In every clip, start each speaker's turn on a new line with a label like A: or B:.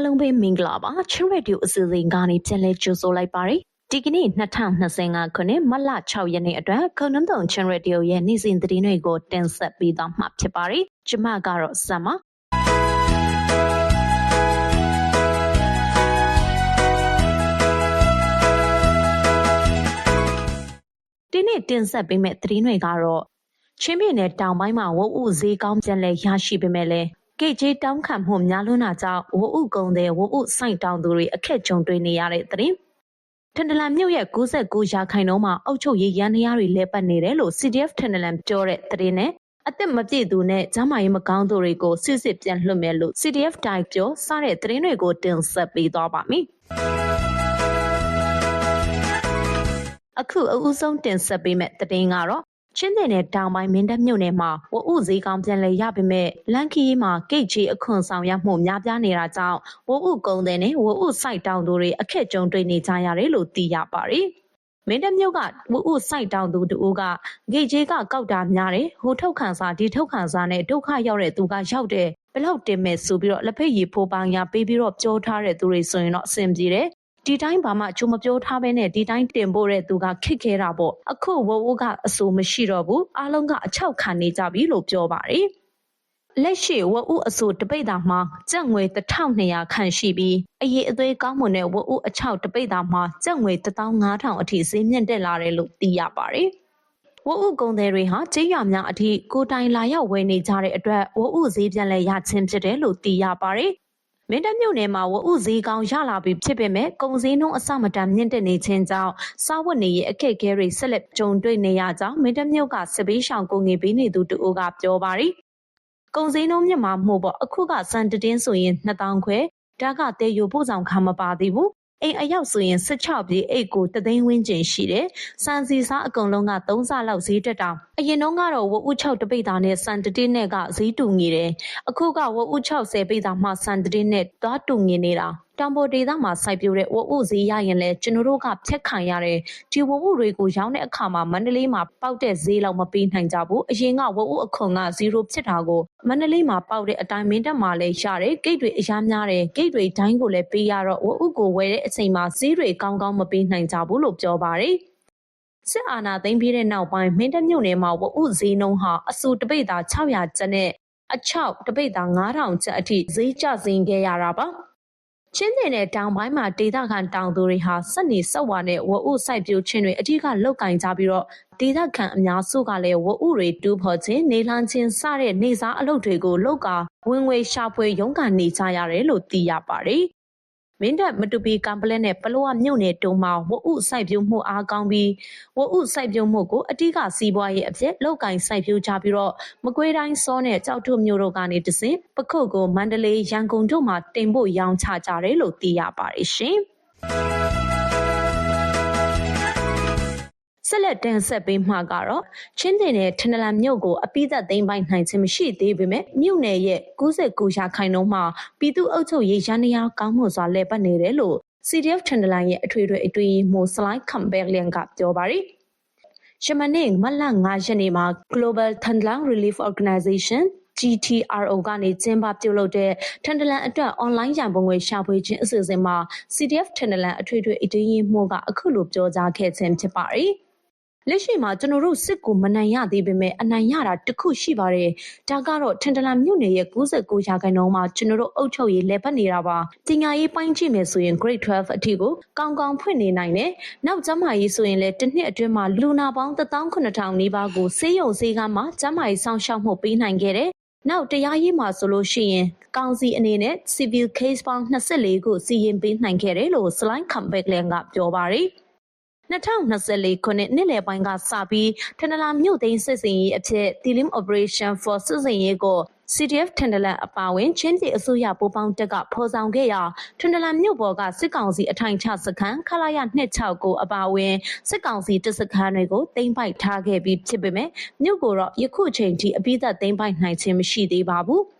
A: အားလုံးပဲမင်္ဂလာပါချင်းရက်ဒီယိုအစီအစဉ်ကနေပြန်လဲကြိုဆိုလိုက်ပါတယ်ဒီကနေ့2025ခုနှစ်မတ်လ6ရက်နေ့အတွက်ခုနုံတုံချင်းရက်ဒီယိုရဲ့နေ့စဉ်သတင်းတွေကိုတင်ဆက်ပေးသွားမှာဖြစ်ပါတယ်ကျမကတော့ဆမ်ပါဒီနေ့တင်ဆက်ပေးမယ့်သတင်းတွေကတော့ချင်းပြည်နယ်တောင်ပိုင်းမှာဝုတ်ဥဈေးကောင်းပြန်လဲရရှိပေမဲ့လည်း ဂိတ်ကြီးတောင်းခံမှုများလွန်းတာကြောင့်ဝုတ်ဥကုံတဲ့ဝုတ်ဥစိုက်တောင်သူတွေအခက်ကြုံတွေ့နေရတဲ့သတင်းထန်တလန်မြို့ရဲ့69ရာခိုင်နှုန်းမှာအုတ်ချုပ်ရေးရန်တရားတွေလဲပတ်နေတယ်လို့ CDF ထန်တလန်ပြောတဲ့သတင်းနဲ့အသက်မပြည့်သူနဲ့ကျန်းမာရေးမကောင်းသူတွေကိုစစ်စစ်ပြန်လွှတ်မယ်လို့ CDF တိုင်းပြောစတဲ့သတင်းတွေကိုတင်ဆက်ပေးသွားပါမယ်။အခုအဦးဆုံးတင်ဆက်ပေးမယ့်သတင်းကတော့ ချင်းတဲ့နယ်တောင်ပိုင်းမင်းတပ်မြို့နယ်မှာဝအုဈေးကောင်ပြန်လည်ရပေမဲ့လန်ခီမှာဂိတ်ကြီးအခွန်ဆောင်ရမှုများပြားနေတာကြောင့်ဝအုကုန်းတဲ့နဲ့ဝအုစိုက်တောင်သူတွေအခက်ကြုံတွေ့နေကြရတယ်လို့သိရပါတယ်။မင်းတပ်မြို့ကဝအုစိုက်တောင်သူတို့ကဂိတ်ကြီးကကောက်တာများတယ်ဟိုထုတ်ခံစားဒီထုတ်ခံစားနဲ့ဒုက္ခရောက်တဲ့သူကရောက်တယ်ဘလောက်တင်မဲ့ဆိုပြီးတော့လက်ဖက်ရည်ဖိုးပန်းရပေးပြီးတော့ပြောထားတဲ့သူတွေဆိုရင်တော့အဆင်ပြေတယ် ဒီတိုင်းဘာမှအချိုးမပြောထားဘဲနဲ့ဒီတိုင်းတင်ဖို့တဲ့သူကခစ်ခဲတာပေါ့အခုဝဝကအဆိုမရှိတော့ဘူးအားလုံးကအချောက်ခံနေကြပြီလို့ပြောပါတယ်လက်ရှိဝအုအဆိုတပိတ်တာမှာကျပ်ငွေ1200ခန့်ရှိပြီးအရေးအသွေးကောင်းမွန်တဲ့ဝအုအချောက်တပိတ်တာမှာကျပ်ငွေ15000အထိဈေးမြင့်တက်လာတယ်လို့သိရပါတယ်ဝအုကုံတွေဟာကြေးရွာများအထိကိုတိုင်လာရောက်ဝယ်နေကြတဲ့အတွက်ဝအုဈေးပြန်လဲရချင်းဖြစ်တယ်လို့သိရပါတယ် မင်းတပ်မြို့နယ်မှာဝအုဈေးကောင်းရလာပြီဖြစ်ပေမဲ့ကုန်စည်နှုန်းအဆမတန်မြင့်တက်နေခြင်းကြောင့်စားဝတ်နေရေးအခက်အခဲတွေဆက်လက်ကြုံတွေ့နေရကြောင်းမင်းတပ်မြို့ကစစ်ပေးရှောင်ကုန်ငွေပေးနေသူတူကပြောပါရီကုန်စည်နှုန်းမြင့်မာမှုပေါ့အခုကစံတတင်းဆိုရင်2000ခွဲဒါကတဲယူပို့ဆောင်ခါမပါသေးဘူး အိမ်အယောက်ဆိုရင်16ပြေးအိတ်ကိုတသိန်းဝန်းကျင်ရှိတယ်။စံစီစားအကုန်လုံးက3ဆလောက်ဈေးတက်တာ။အရင်တော့ကတော့ဝဥ6တပိတ်သားနဲ့စံတတိနဲ့ကဈေးတူငီတယ်။အခုကဝဥ60ပိတ်သားမှစံတတိနဲ့သွားတူငီနေတာ။ တောင်ပေါ်ဒေသမှာစိုက်ပျိုးတဲ့ဝအုဈေးရရင်လည်းကျွန်တော်တို့ကဖြတ်ခံရတဲ့ဒီဝအုတွေကိုရောင်းတဲ့အခါမှာမန္တလေးမှာပေါက်တဲ့ဈေးလောက်မပေးနိုင်ကြဘူးအရင်ကဝအုအခွန်က0ဖြစ်တာကိုမန္တလေးမှာပေါက်တဲ့အတိုင်းမင်းတက်မှာလည်းရတယ်ဂိတ်တွေအများများတယ်ဂိတ်တွေဒိုင်းကိုလည်းပေးရတော့ဝအုကိုဝယ်တဲ့အချိန်မှာဈေးတွေကောင်းကောင်းမပေးနိုင်ကြဘူးလို့ပြောပါတယ်စစ်အာဏာသိမ်းပြီးတဲ့နောက်ပိုင်းမင်းတပ်မြို့နယ်မှာဝအုဈေးနှုန်းဟာအဆူတပိတ်သား600ကျပ်နဲ့အချောက်တပိတ်သား9000ကျပ်အထိဈေးကျဆင်းခဲ့ရတာပါ။ ချင်းပြည်နယ်တောင်ပိုင်းမှာဒေသခံတောင်သူတွေဟာစက်နေစက်ဝါနဲ့ဝအုစိုက်ပျိုးခြင်းတွေအထူးကလောက်ကင်ကြပြီးတော့ဒေသခံအများစုကလည်းဝအုတွေတူးဖော်ခြင်းနေလန်းခြင်းစတဲ့နေစားအလုပ်တွေကိုလုပ်ကာဝင်ငွေရှာဖွေရုန်းကန်နေကြရတယ်လို့သိရပါတယ်။ မင်းတပ်မတူပီကံပလက်နဲ့ပလောဝမြို့နယ်တုံမှာဝအုစိုက်ပျိုးမှုအားကောင်းပြီးဝအုစိုက်ပျိုးမှုကိုအတိကစီးပွားရေးအဖြစ်လောက်ကင်စိုက်ပျိုးကြပြီးတော့မကွေးတိုင်းစောနဲ့ကြောက်ထုမြို့တို့ကနေတဆင်ပခုတ်ကိုမန္တလေးရန်ကုန်တို့မှာတင်ဖို့ရောင်းချကြတယ်လို့သိရပါတယ်ရှင်။ ဆက်လက်တင်ဆက်ပေးမှာကတော့ချင်းပြည်နယ်ထနလန်မြို့ကိုအပိသက်သိမ်းပိုက်နိုင်ခြင်းမရှိသေးပေမဲ့မြို့နယ်ရဲ့99ရာခိုင်နှုန်းမှာပြည်သူ့အုပ်ချုပ်ရေးရန်ရာကောင်းမှုစွာလည်ပတ်နေတယ်လို့ CDF ထနလန်ရဲ့အထွေထွေအတွေ့အမှုစလိုက်ခမ်ဘက်လျန်ကပြောပါရီရှမနေ့မလ9ရက်နေ့မှာ Global Thandlang Relief Organization GTRO ကနေကျင်းပပြုလုပ်တဲ့ထန်တလန်အတွက်အွန်လိုင်းရန်ပုံငွေရှာဖွေခြင်းအစီအစဉ်မှာ CDF ထန်တလန်အထွေထွေအတည်ရမှုကအခုလိုပြောကြားခဲ့ခြင်းဖြစ်ပါတယ်။ လက်ရှိမှာကျွန်တော်တို့စစ်ကိုမနိုင်ရသေးပေမဲ့အနိုင်ရတာတခုရှိပါတယ်။ဒါကတော့ထန်တလန်မြို့နယ်ရဲ့69ရာခိုင်နှုန်းမှာကျွန်တော်တို့အုပ်ချုပ်ရေးလက်ပတ်နေတာပါ။ပညာရေးပိုင်းကြည့်မယ်ဆိုရင် grade 12အထိကိုကောင်းကောင်းဖွင့်နေနိုင်တယ်။နောက်ကျမကြီးဆိုရင်လည်းတစ်နှစ်အတွင်းမှာလူနာပေါင်း18000နီးပါးကိုဆေးရုံဆေးကမ်းမှာကျမကြီးစောင့်ရှောက်မှုပေးနိုင်ခဲ့တယ်။နောက်တရားရေးမှာဆိုလို့ရှိရင်ကောင်စီအနေနဲ့ civil case ပေါင်း24ခုစီရင်ပေးနိုင်ခဲ့တယ်လို့ slide comeback လန်ကပြောပါရယ်။ 2024ခုနှစ်နှစ်လယ်ပိုင်းကစပြီးထနလာမြို့သိမ်းစစ်စင်ရေးအဖြစ် Tilim Operation for စစ်စင်ရေးကို CDF ထန်တလန်အပါဝင်ချင်းပြည်အစိုးရပူးပေါင်းတက်ကဖော်ဆောင်ခဲ့ရာထန်တလန်မြို့ပေါ်ကစစ်ကောင်စီအထိုင်ချစခန်းခလာရ26ကိုအပါဝင်စစ်ကောင်စီတပ်စခန်းတွေကိုသိမ်းပိုက်ထားခဲ့ပြီးဖြစ်ပေမဲ့မြို့ကိုတော့ယခုချိန်ထိအပိသက်သိမ်းပိုက်နိုင်ခြင်းမရှိသေးပါဘူး။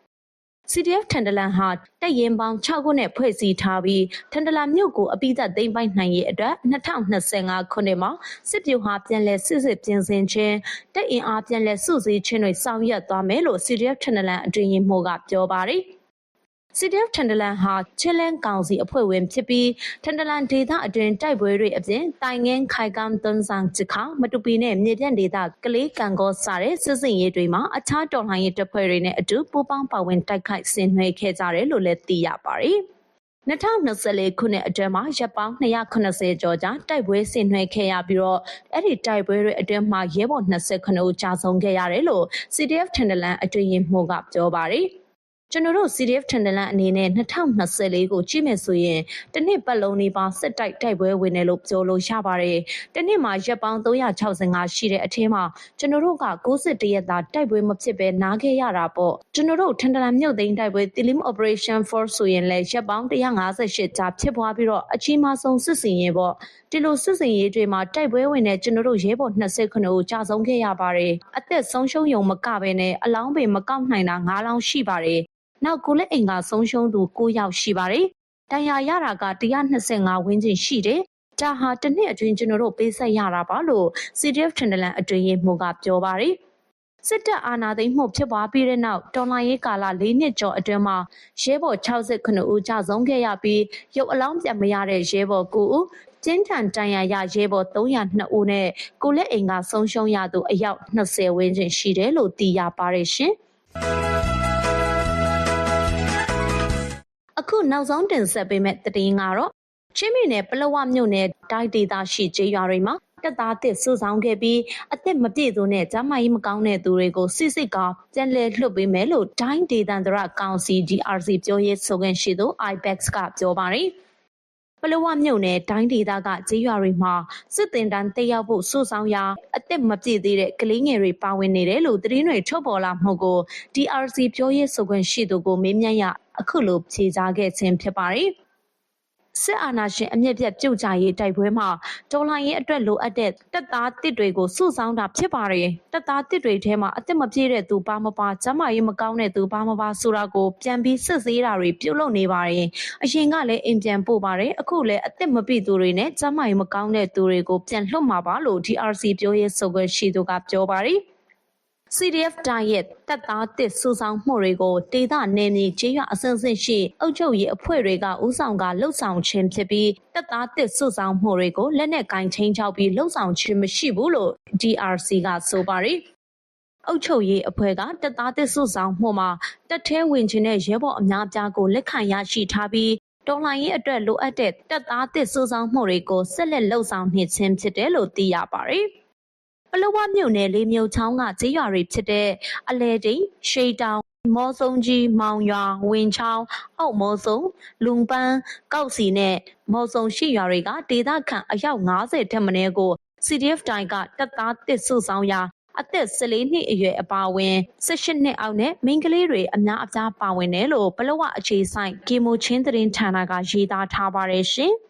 A: CDF ထန်တလန်ဟာတပ်ရင်ပေါင်း6ခုနဲ့ဖွဲ့စည်းထားပြီးထန်တလန်မြို့ကိုအပိသက်သိမ်းပိုက်နိုင်ရေးအတွက်2025ခုနှစ်မှာစစ်ပြူဟာပြန်လည်စစ်စစ်ပြင်ဆင်ခြင်းတပ်အင်အားပြန်လည်စုစည်းခြင်းတွေဆောင်ရွက်သွားမယ်လို့ CDF ထန်တလန်အတွင်ရင်မှုကပြောပါတယ်။ CDF ထန်တလန်ဟာချင်းလန်းကောင်စီအဖွဲ့ဝင်ဖြစ်ပြီးထန်တလန်ဒေသအတွင်းတိုက်ပွဲတွေအပြင်တိုင်ငင်းခိုင်ကမ်သွန်းဆောင်ချခမတူပီနဲ့မြေပြန့်ဒေသကလေးကန်ကောစတဲ့စစ်စင်ရေးတွေမှာအခြားတော်လှန်ရေးတပ်ဖွဲ့တွေနဲ့အတူပူးပေါင်းပါဝင်တိုက်ခိုက်ဆင်နွှဲခဲ့ကြတယ်လို့လည်းသိရပါတယ်။2024ခုနှစ်အတွင်းမှာရပ်ပေါင်း280ကျော်ကြာတိုက်ပွဲဆင်နွှဲခဲ့ရပြီးတော့အဲ့ဒီတိုက်ပွဲတွေအတွင်းမှာရဲဘော်29ဦးကြာဆုံးခဲ့ရတယ်လို့ CDF ထန်တလန်အတွင်းရင်မှုကပြောပါတယ်။ ကျွန်တော်တို့ CDF ထန်တလန်အနေနဲ့2024ကိုကြည့်မယ်ဆိုရင်တစ်နှစ်ပတ်လုံးနေပါစစ်တိုက်တိုက်ပွဲဝင်တယ်လို့ပြောလို့ရပါတယ်။တစ်နှစ်မှာရက်ပေါင်း365ရှိတဲ့အထင်းမှာကျွန်တော်တို့က61ရက်သားတိုက်ပွဲမဖြစ်ဘဲနားခဲ့ရတာပေါ့။ကျွန်တော်တို့ထန်တလန်မြို့သိမ်းတိုက်ပွဲ Tilim Operation Force ဆိုရင်လည်းရက်ပေါင်း158ကြာဖြစ်ပွားပြီးတော့အကြီးမားဆုံးစစ်စင်ရေးပေါ့။ဒီလိုစစ်စင်ရေးတွေမှာတိုက်ပွဲဝင်တဲ့ကျွန်တော်တို့ရဲဘော်29ဦးကြာဆုံးခဲ့ရပါတယ်။အသက်ဆုံးရှုံးယုံမကဘဲနဲ့အလောင်းပေမကောက်နိုင်တာ9လောင်းရှိပါတယ်။ နောက်ကိုလက်အိမ်ကဆုံးရှုံးသူ9ယောက်ရှိပါတယ်။တန်ရာရတာက125ဝန်းကျင်ရှိတယ်။ဒါဟာတစ်နှစ်အတွင်းကျွန်တော်တို့ပေးဆက်ရတာပါလို့ CDF ထန်တလန်အတွင်းရေးမှူးကပြောပါတယ်။စစ်တပ်အာဏာသိမ်းမှုဖြစ်ပွားပြီးတဲ့နောက်တော်လှန်ရေးကာလ၄နှစ်ကျော်အတွင်းမှာရဲဘော်69ဦးကြာဆုံးခဲ့ရပြီးရုပ်အလောင်းပြန်မရတဲ့ရဲဘော်9ဦးကျင်းထန်တန်ရာရရဲဘော်302ဦးနဲ့ကိုလက်အိမ်ကဆုံးရှုံးရသူအယောက်20ဝန်းကျင်ရှိတယ်လို့သိရပါတယ်ရှင်။ အခုနောက်ဆုံးတင်ဆက်ပေးမယ့်သတင်းကတော့ချင်းပြည်နယ်ပလောဝမြို့နယ်တိုင်းဒေသရှိကျေးရွာတွေမှာတက်သားတစ်စုဆောင်ခဲ့ပြီးအသက်မပြည့်စုံတဲ့ကျန်းမာရေးမကောင်းတဲ့သူတွေကိုစစ်စစ်ကပြန်လည်လွှတ်ပေးမယ်လို့တိုင်းဒေသန္တရကောင်စီ DRC ပြောရေးဆိုခွင့်ရှိသူ IBEX ကပြောပါတယ်ပလောဝမြို့နယ်တိုင်းဒေသကကျေးရွာတွေမှာစစ်တင်တန်းတက်ရောက်ဖို့စုဆောင်ရာအသက်မပြည့်သေးတဲ့ကလေးငယ်တွေပါဝင်နေတယ်လို့သတင်းတွေထုတ်ပေါ်လာမှုကို DRC ပြောရေးဆိုခွင့်ရှိသူကိုမေးမြန်းရ အခုလိုဖြေကြားခဲ့ခြင်းဖြစ်ပါတယ်။စစ်အာဏာရှင်အမြင့်ပြတ်ပြုတ်ကြရေးတိုက်ပွဲမှာတော်လှန်ရေးအတွက်လိုအပ်တဲ့တပ်သားတစ်တွေကိုစုဆောင်းတာဖြစ်ပါတယ်။တပ်သားတစ်တွေထဲမှာအသက်မပြည့်တဲ့သူပါမပါကျမရေးမကောင်းတဲ့သူပါမပါဆိုတာကိုပြန်ပြီးစစ်ဆေးတာတွေပြုလုပ်နေပါတယ်။အရင်ကလည်းအိမ်ပြန်ပို့ပါတယ်။အခုလည်းအသက်မပြည့်သူတွေနဲ့ကျမရေးမကောင်းတဲ့သူတွေကိုပြန်လွှတ်မှာပါလို့ DRC ပြောရေးဆိုခွင့်ရှိသူကပြောပါတယ်။ CDF တိုင်းရဲ့တပ်သားတစ်စုဆောင်မှုတွေကိုဒေသနယ်မြေကျေးရွာအဆင့်ဆင့်ရှိအုပ်ချုပ်ရေးအဖွဲ့တွေကဦးဆောင်ကလှုပ်ဆောင်ခြင်းဖြစ်ပြီးတပ်သားတစ်စုဆောင်မှုတွေကိုလက်နက်ကင်ချင်းချောက်ပြီးလှုပ်ဆောင်ခြင်းမရှိဘူးလို့ DRC ကဆိုပါတယ်အုပ်ချုပ်ရေးအဖွဲ့ကတပ်သားတစ်စုဆောင်မှုမှာတပ်ထဲဝင်ခြင်းတဲ့ရဲဘော်အများပြားကိုလက်ခံရရှိထားပြီးတော်လှန်ရေးအတွက်လိုအပ်တဲ့တပ်သားတစ်စုဆောင်မှုတွေကိုဆက်လက်လှုပ်ဆောင်နေခြင်းဖြစ်တယ်လို့သိရပါတယ်။ ပလောဝမြို့နယ်လေးမြို့ချောင်းကကျေးရွာတွေဖြစ်တဲ့အလဲတိန်ရှေးတောင်မော်စုံကြီးမောင်ရွာဝင်းချောင်းအောက်မော်စုံလုံပန်းကောက်စီနဲ့မော်စုံရှိရွာတွေကဒေသခံအယောက်90ထက်မနည်းကို CDF တိုင်းကတပ်သားတစ်စုဆောင်ရာအသက်14နှစ်အရွယ်အပါအဝင်18နှစ်အောက်နဲ့မိန်းကလေးတွေအများအပြားပါဝင်တယ်လို့ပလောဝအခြေဆိုင်ဂေမိုချင်းသတင်းဌာနကရေးသားထားပါတယ်ရှင်။